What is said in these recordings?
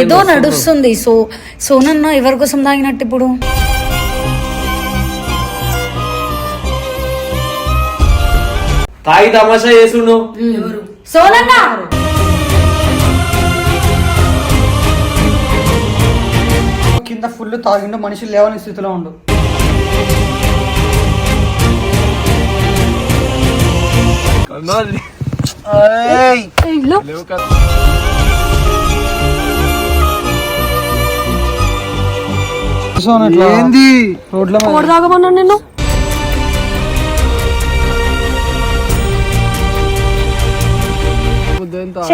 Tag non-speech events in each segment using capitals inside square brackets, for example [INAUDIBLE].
ఏదో నడుస్తుంది. సో సోనన్న ఎవరి కోసం తాగినట్టు ఇప్పుడు? తాగి తమాషా చేసుండు సోనన్న! కింద ఫుల్ తాగిండు మనిషి లేవని స్థితిలో ఉండు. ఏయ్! కూర్చోను ఇట్లా. రోడ్ల మీద. తాగమన్నా నేను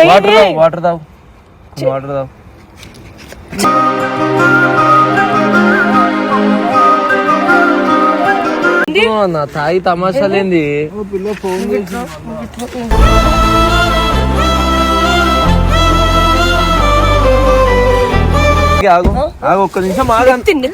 వాటర్ తావు వాటర్ తావు వాటర్ తావు అన్న తాగి తమాషాలేంది ఆగు ఆగు. ఒక్క నిమిషం ఆగు. తిండి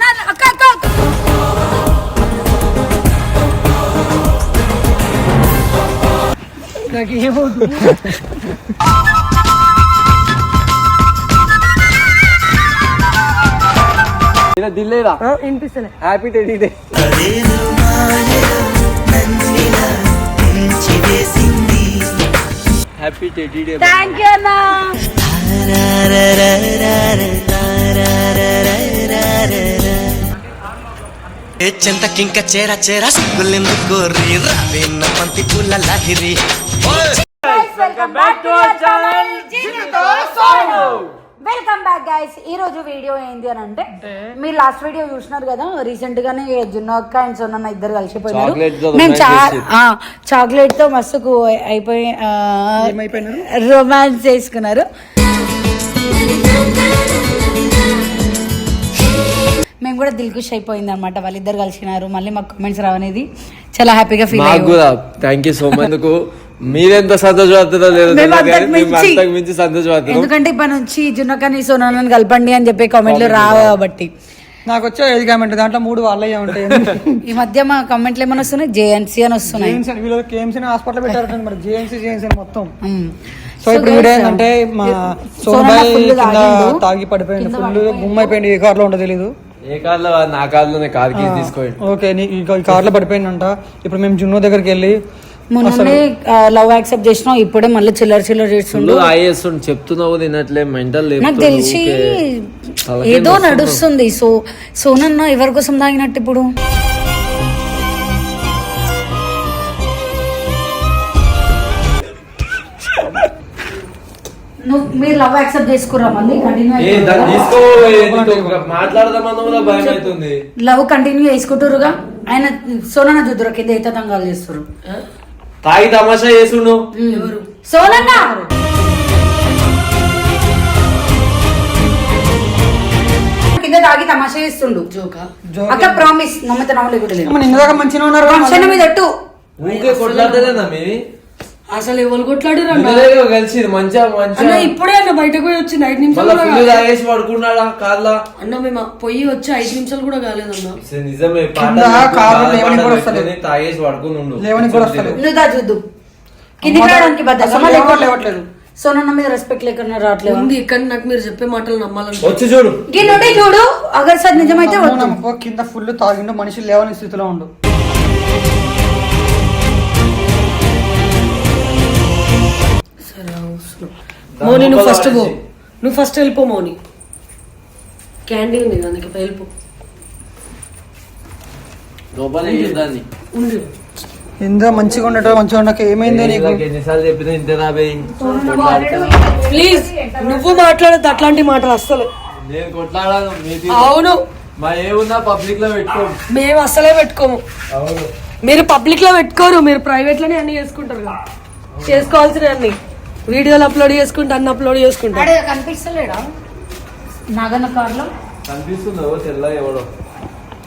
ఇలా దిల్లేదా వినిపిస్తలే. Happy teddy day happy day thank you అన్న. చింతకింక చేర చేర సిగ్గులెందుకు రీ? రావేన్న పంతి పూల లహిరి. వెల్కమ్ బ్యాక్ గైస్ ఈ రోజు వీడియో ఏంటి అని అంటే మీరు లాస్ట్ వీడియో చూసినారు కదా రీసెంట్ గానే జున్నక్క అండ్ సోనన్న ఇద్దరు కలిసిపోయినారు. మేము చాక్లెట్తో మస్తుకు అయిపోయి? రొమాన్స్ చేసుకున్నారు. మేము కూడా దిల్కుష్ అయిపోయింది అనమాట వాళ్ళిద్దరు కలిసినారు. మళ్ళీ మాకు కామెంట్స్ రావనేది చాలా హ్యాపీగా ఫీల్ కూడా థ్యాంక్ యూ సో మచ్ మీరెంత సంతోషపడుతుందో మించి- సంతోషపడుతున్నాం. ఎందుకంటే ఇప్పటి నుంచి జున్నకని సోనాలను కలపండి అని చెప్పే కామెంట్లు రావు కాబట్టి. నాకు వచ్చే ఐదు కామెంట్ దాంట్లో మూడు వాళ్ళయ్యే ఉంటాయి. ఈ మధ్య మా కామెంట్లు ఏమైనా వస్తున్నాయి? జేఎన్సీ అని వస్తున్నాయి. వీళ్ళు కేఎంసీ హాస్పిటల్ పెట్టారు మరి. జేఎన్సీ జేఎన్సీ మొత్తం. సో ఇప్పుడు ఏంటంటే మా సోనబాయ్ కింద. తాగి పడిపోయింది ఫుల్ గుమ్ అయిపోయింది ఏ కార్లో ఉండో తెలియదు ఏ కార్లో? నా కార్లోనే. కార్ కీస్ తీసుకోండి ఓకే నీ ఈ కార్లో పడిపోయిందంట. ఇప్పుడు మేము జున్నో దగ్గరికి వెళ్ళి మొన్ననే లవ్ యాక్సెప్ట్ చేసినాం. ఇప్పుడే మళ్ళీ చిల్లర చిల్లర చేస్తుండు. ఆయేస్తుండు చెప్తున్నావు తినట్లే మెంటల్ నాకు తెలిసి ఏదో నడుస్తుంది. సో సోనన్న ఎవరి కోసం తాగినట్టు ఇప్పుడు? నువ్వు మీరు లవ్ యాక్సెప్ట్ చేసుకురా మళ్ళీ? కంటిన్యూ లవ్ కంటిన్యూ చేసుకుంటారుగా ఆయన సోనన్న చూద్దరు కింద ఈత తంగాలు చేస్తారు తాగి తమాషా చేసుండు. సోనన్న! కింద తాగి తమాషా చేస్తుండు. అక్క ప్రామిస్ నమ్మత నమ్మలే కూడా లేదు. మన ఇందాక మంచిగా ఉన్నారు మీద అసలు ఎవరు కొట్లాడారు కలిసి మంచిగా అన్న మంచిగా ఇప్పుడే అన్న బయటకు పోయి వచ్చి ఐదు నిమిషాలు. తాగేసి పడుకున్నాడా కార్లా అన్న మేము పోయి వచ్చి ఐదు నిమిషాలు కూడా కాలేదన్న నిజమే తాగేసి పడుకుని చూద్దు. కిందికి రావడానికి లేవట్లేదు సోనన్న మీద రెస్పెక్ట్ లేకుండా రావట్లేదు? ఉంది కానీ నాకు మీరు చెప్పే మాటలు నమ్మాలని వచ్చి చూడు. నుండి చూడు. అగర్ సార్ నిజమైతే కింద ఫుల్ తాగిండు మనిషి లేవని స్థితిలో ఉండు. మోని నువ్వు ఫస్ట్ పో. నువ్వు ఫస్ట్ వెళ్ళిపో మోని. క్యాండీ ఉంది కదా నీకు వెళ్ళిపో. ఎంత మంచిగా ఉండటం మంచిగా ఉండక ఏమైంది నీకు? ఎన్నిసార్లు చెప్పినా ఇంతే రాబోయి ప్లీజ్ నువ్వు మాట్లాడద్దు అట్లాంటి మాటలు అస్సలు. నేను కొట్లాడాను మీది అవును. మా ఏమున్నా పబ్లిక్లో పెట్టుకో మేము అస్సలే పెట్టుకోము. అవును. మీరు పబ్లిక్లో పెట్టుకోరు మీరు ప్రైవేట్లోనే అన్ని చేసుకుంటారు కదా. చేసుకోవాల్సిన అన్ని వీడియోలు అప్లోడ్ చేసుకుంటా అన్ని అప్లోడ్ చేసుకుంటా. ఆడ కనిపిస్తలేడా? నాగన్న కార్లో కనిపిస్తుందో? తెల్ల ఎవడో.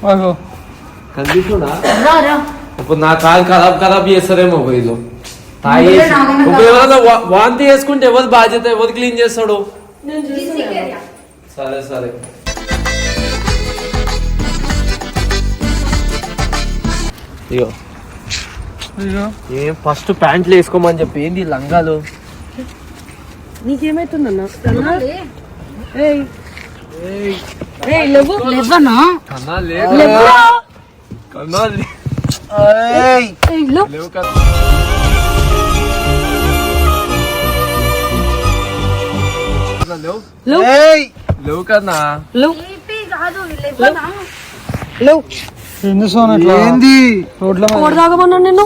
అగో. కనిపిస్తుందా? రా రా. ఇప్పుడు నా కాలు ఖరాబ్ ఖరాబ్ చేస్తారేమో వీళ్ళు ఇప్పుడు ఎవరైనా వా- వాంతి చేసుకుంటే ఎవరు బాధ్యత ఎవరు క్లీన్ చేస్తాడు. సరే సరే. ఇగో. అయ్యో ఏం ఫస్ట్ ప్యాంట్లు వేసుకోమని చెప్పి ఏంది లంగాలు? నీకేమైతుందన్నా? ఏయ్. ఏయ్. లేవు. లేవనా? కన్నా లేదు లేవురా. కన్నా లే- ఏయ్, ఏయ్ లేవు. కన్నా? ఏంది రోడ్ల నిన్ను?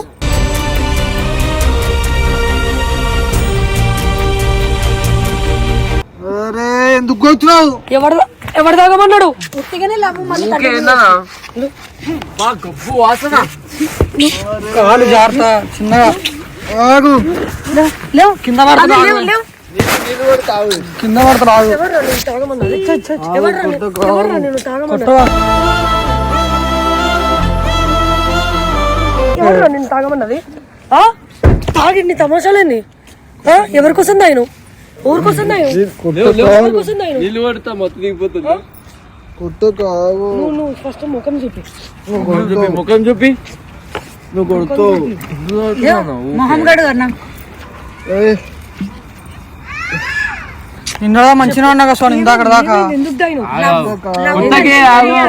అరే ఎందుకు కొడుతున్నావు? ఎవరు ఎవరు తాగమన్నాడు? ఉత్తిగానే మళ్ళీ గబ్బు వాసన. కాలు జాగ్రత్త చిన్నగా. ఆగు. లేవు. కింద పడతా పడతా తాగమన్నది ఛ, ఛ, ఛ. ఎవర్రా నేను- ఎవర్రా నేను తాగమన్నది కొట్టవా? ఎవర్రా నేను తాగమన్నది? ఆ? తాగిండి తమాషాలేంది? ఆ? ఎవరి కొట్టుకు ఆగు నువ్వు ఫస్ట్ ముఖం చూపి. చూపి నువ్వు మొహం అన్నా. మంచిగా ఉన్నా కదా సోను ఇందాక దాకా. ఎందుకు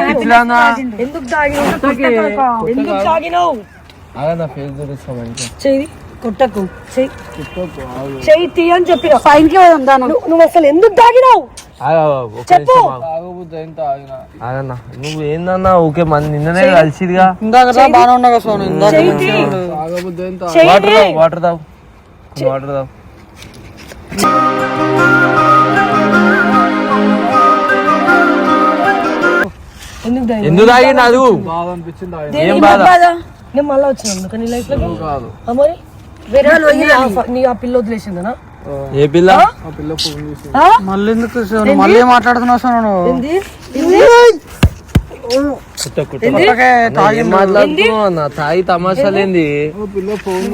పిచ్చిలానా ఎందుకు తాగినావు? చెయ్యి కొట్టకు చెయ్యి చెయ్యి తీ అని చెప్పిన ఫైన్కి ఉందా నువ్వు అసలు ఎందుకు తాగినావు? చెప్పు. నువ్వు ఏందన్నా ఊకే మన నిన్ననే కలిసిదిగా సోను వాటర్ వాటర్ తావు వాటర్ తావు ఎందుకు అది బాధ అనిపించింది. ఏం బాధ? నేను మళ్ళీ వచ్చిన. అందుకని నీ లైఫ్లో కాదు. మరి నీ ఆ పిల్ల వదిలేసిందనా? ఏ పిల్ల? మళ్ళీ ఎందుకు మళ్ళీ మాట్లాడుతున్నావు సోను నువ్వు? తాగి తమాషాలేంది? పిల్ల ఫోన్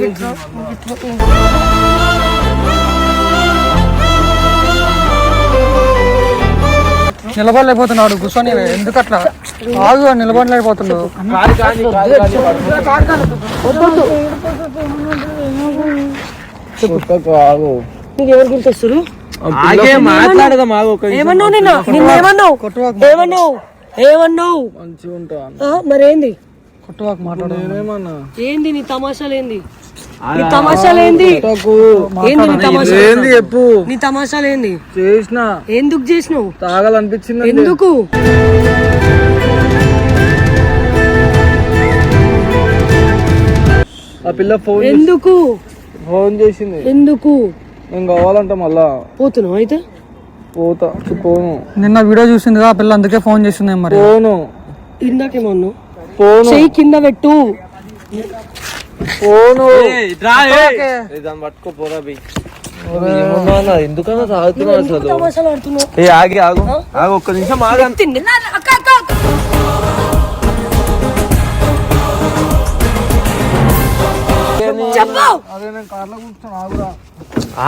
నిలబడలేకపోతున్నాడు కూర్చొని ఎందుకు అట్లా ఆగు నిలబడలేకపోతున్నాడు. కాదు ఆగు. నీకు ఎవరు గుర్తొస్తారు? ఆగే మాట్లాడదాం ఆగు ఒక ఏమన్నావు నిన్న? నిన్నేమన్నావు ఏమన్నావు? ఏమన్నావు? మంచిగా ఉంటా ఆ, మరేంది? కొట్టువాకు మాట్లాడు ఏంది నీ తమాషాలేంది? నీ తమాషాలేంది? ఏంది నీ తమాషా? ఏంది చెప్పు? నీ తమాషాలేంది? చేసిన? ఎందుకు చేసినావు? తాగాలనిపించింది ఎందుకు? ఆ పిల్ల ఫోన్ ఎందుకు? ఫోన్ చేసింది. ఎందుకు? నేను కావాలంట మళ్ళా. పోతున్నావు అయితే? పోతా పోను. నిన్న వీడియో చూసింది ఆ పిల్ల అందుకే ఫోన్ చేసింది మరి. పోను. ఇందాకేమన్నావు? పోను. చెయ్యి కింద పెట్టు. ఎందుకన్నా అసలు? ఆగి ఆగు. ఆగు ఒక్క నిమిషం ఆగా.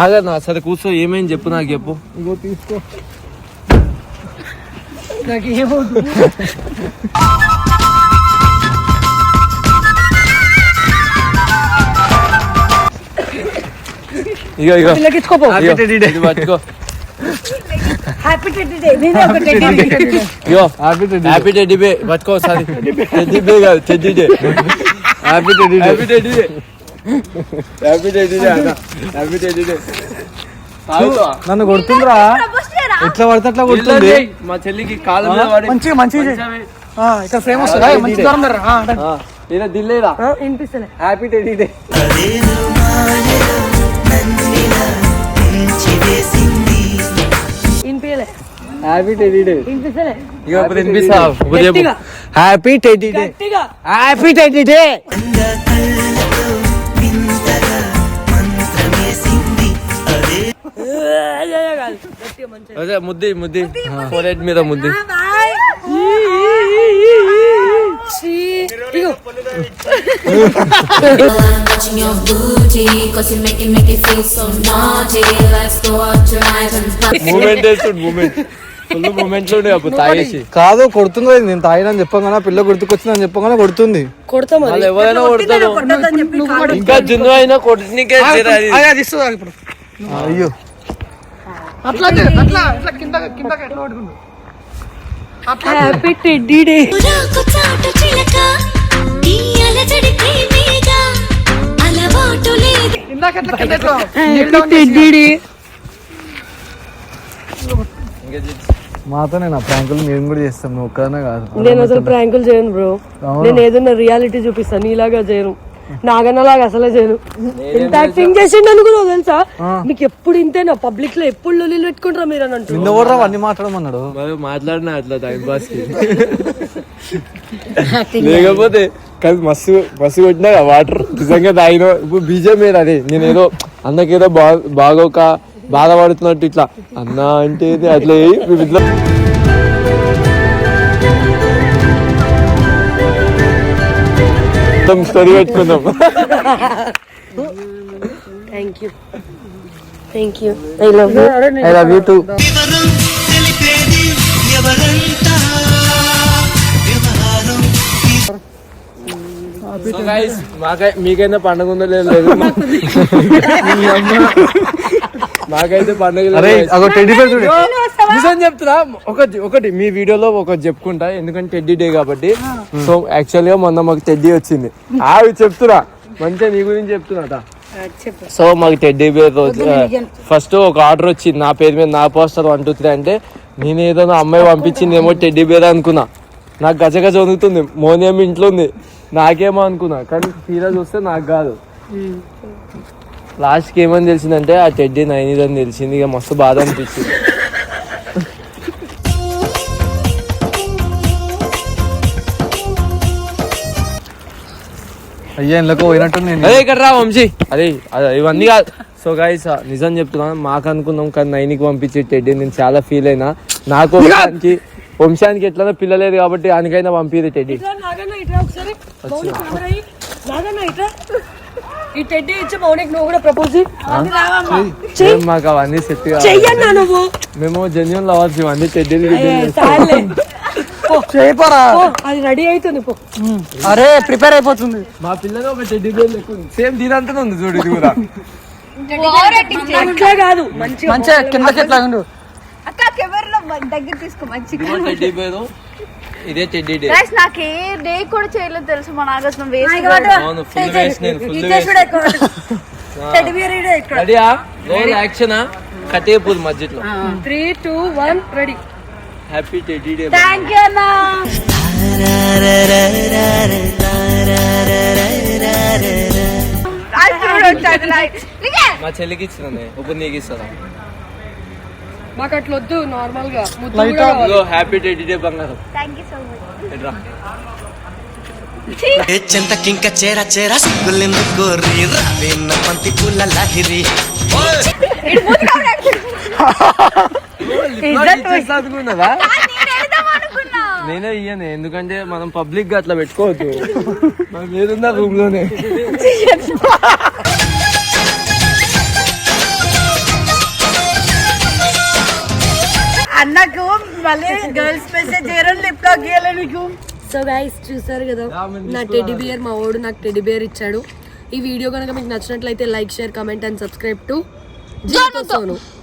ఆగన్నా సరే కూర్చో ఏమైంది చెప్పు నాకు చెప్పు. ఇగో తీసుకో. నాకు ఏమవుతుంది ఇగో ఇగో ఇగో, ఇది పట్టుకో హ్యాపీ టెడ్డీ డే నేనే ఒక టెడ్డీ డే ఇగో హ్యాపీ టెడ్డీ డే పట్టుకో ఒకసారి టెడ్డీ డే కాదు teddy day happy teddy day happy teddy day happy teddy day happy teddy day నన్ను కొడుతుందిరా ఎట్లా పడితే అట్లా కొడుతుంది మా చెల్లికి పడి మంచిగా మంచిగా ఇక్కడ ఫ్రేమ్ వస్తుందా మంచి దూరం దిల్లేరా హ్యాపీ టెడ్డీ డే వినిపించలే హ్యాపీ టెడ్డీ డే వినిపిస్తలే. ఇక ఇప్పుడు వినిపిస్తా. గట్టిగా. హ్యాపీ టెడ్డీ డే గట్టిగా. హ్యాపీ టెడ్డీ డే గట్టిగా మంచిగా అదే ముద్ది ముద్ది. ఫోరెడ్ మీద ముద్ది. మూమెంట్ వేస్తుండు మూమెంట్ ఫుల్ మూమెంట్ అప్పుడు తాగేసి. కాదు కొడుతుంది నేను తాగినని చెప్పగానే పిల్ల గుర్తుకొచ్చిందని చెప్పగానే కొడుతుంది. వాళ్ళు ఎవరైనా కొడతారు. ఇంకా జున్ను అయినా అయ్యో. అట్లా అట్లా అట్లా కింద కింద ఎట్లా పట్టుకుండు హ్యాపీ టెడ్డీ డే మాతో నేను ప్రాంకులు మేము కూడా చేస్తాం నువ్వు కాదు. నేను అసలు ప్రాంకులు చేయను బ్రో. నేను ఏదైనా రియాలిటీ చూపిస్తాను నీలాగా చేయను. నాగన్నలాగా అసలే చేయను. ఎంత యాక్టింగ్ చేసిండు అనుకున్నావు తెలుసా? మీకు ఎప్పుడు ఇంతేనా పబ్లిక్లో ఎప్పుడు లొల్లిలు పెట్టుకుంటారా మీరు అని కూడా అన్ని మాట్లాడమన్నాడు. మాట్లాడినా అట్లా టైం పాస్ [LAUGHS] [LAUGHS] లేకపోతే కానీ మస్తు మస్తు కొట్టినా వాటర్ నిజంగా తాగిన ఇప్పుడు బీజం మీద అదే నేను ఏదో అన్నకేదో బా బాగోక బాధపడుతున్నట్టు ఇట్లా. అన్న అంటే ఇది అట్లా ఇట్లా మొత్తం స్టోరీ పెట్టుకుందాం thank you thank you I love you I love you too మీకైనా పండుగ ఉందో లేదు? [LAUGHS] మాకైతే పండుగ. నిజం చెప్తున్నా ఒకటి ఒకటి మీ వీడియోలో ఒకటి చెప్పుకుంటా ఎందుకంటే టెడ్డీ డే కాబట్టి. సో యాక్చువల్గా మొన్న మాకు టెడ్డీ వచ్చింది. అవి చెప్తున్నా. మంచిగా నీ గురించి చెప్తున్నా సో మాకు టెడ్డీ బేర్ రోజు ఫస్ట్ ఒక ఆర్డర్ వచ్చింది. నా పేరు మీద నా పోస్టర్ వన్ టూ త్రీ అంటే నేను ఏదో నా అమ్మాయి పంపించింది ఏమో టెడ్డీ బేర్ అనుకున్నా. నాకు గజ గజ వణుకుతుంది మోనియం ఇంట్లో ఉంది. నాకేమో అనుకున్నా. కానీ తీరా చూస్తే నాకు కాదు. లాస్ట్కి ఏమని తెలిసిందంటే ఆ టెడ్డీ నైన్ అని తెలిసింది ఇక మస్తు బాధ అనిపించింది. అయ్యా పోయినట్టు నేను. అదే ఇక్కడ రా వంశీ. అదే అదే ఇవన్నీ కాదు. సో గైస్ నిజం చెప్తున్నాను మాకు అనుకున్నాం కానీ నైన్కి పంపించే టెడ్డీ నేను చాలా ఫీల్ అయినా. నాకు వంశానికి వంశానికి ఎట్లనో పిల్లలేదు కాబట్టి దానికైనా పంపిది టెడ్డీ ఈ టెడ్డీ ఇచ్చి మౌనికి నువ్వు కూడా ప్రపోజ్ మాకు అవన్నీ సెట్ చెయ్యన్నా నువ్వు? మేము జెన్యున్ లవర్స్ ఇవన్నీ టెడ్డీలు. చేయపోరా. అది రెడీ అవుతుంది పో. అరే ప్రిపేర్ అయిపోతుంది. మా పిల్లలు ఒక టెడ్డీ బేర్ ఉంది. సేమ్ దీనంతా ఉంది చూడు ఇది కూడా. అట్లా కాదు. మంచిగా మంచిగా కిందకి ఎట్లా ఉండు అక్క కెమెరాలో దగ్గర తీసుకో మంచిగా టెడ్డీ బేరు ఇదే టెడ్డీ డే. Guys, నాకు ఏ డే కూడా చేయలేదు తెలుసు మా నాగస్నం వేస్ట్ అవును ఫుల్ వేస్ట్ నేను ఫుల్ వేస్ట్ రెడీయా రోల్ యాక్షన్ కట్టేపూర్ మధ్యలో. Three two one ready happy teddy day thank you అన్నా. మా చెల్లికి ఇచ్చిన ఇప్పుడు నీకు ఇస్తాను. మాకు అట్లా వద్దు నార్మల్గా ముద్దు హ్యాపీ టెడ్డీ డే బంగారం. ఏ చింతకింక చేర చేర సిగ్గులెందుకు పంతి పూల లాహిరి. నేనే ఇయ్యను ఎందుకంటే మనం పబ్లిక్గా అట్లా పెట్టుకోవద్దు. [LAUGHS] మనం ఏదున్నా రూమ్లోనే అన్నకు మళ్ళీ గర్ల్స్ మెసేజ్ చేయడం లిప్ లాక్ గీయాలి నీకు? సో గైస్ చూసారు కదా? నా టెడ్డి బియర్ మా వాడు నాకు టెడ్డి బియర్ ఇచ్చాడు. ఈ వీడియో కనుక మీకు నచ్చినట్లయితే like share comment and subscribe to Sonu.